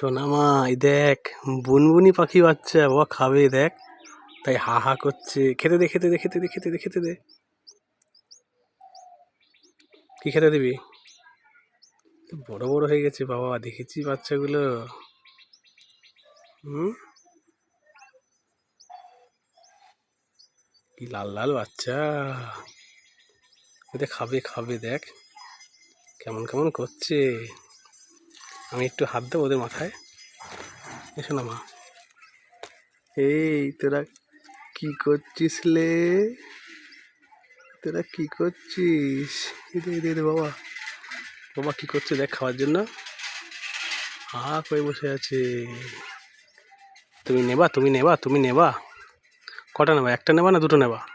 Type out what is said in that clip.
সোনামাই দেখ, বুনবুনি পাখি বাচ্চা, বাবা খাবে, দেখ। তাই হা হা করছে। খেতে দে খেতে দে খেতে দে খেতে দে খেতে দে। কি খেতে দিবি? বড় বড় হয়ে গেছে বাবা, দেখেছি বাচ্চাগুলো। হুম? কি লাল লাল বাচ্চা। খাবে খাবে, দেখ। কেমন কেমন করছে। আমি একটু হাত দেবো ওদের মাথায়। এসো না মা। এই, তোরা কি করছিস লে? তোরা কি করছিস? বাবা। বাবা কি করছে দেখ খাওয়ার জন্য। হা করে বসে আছে। তুমি নেবা তুমি নেবা তুমি নেবা। কটা নেবা? একটা নেবা না দুটো নেবা?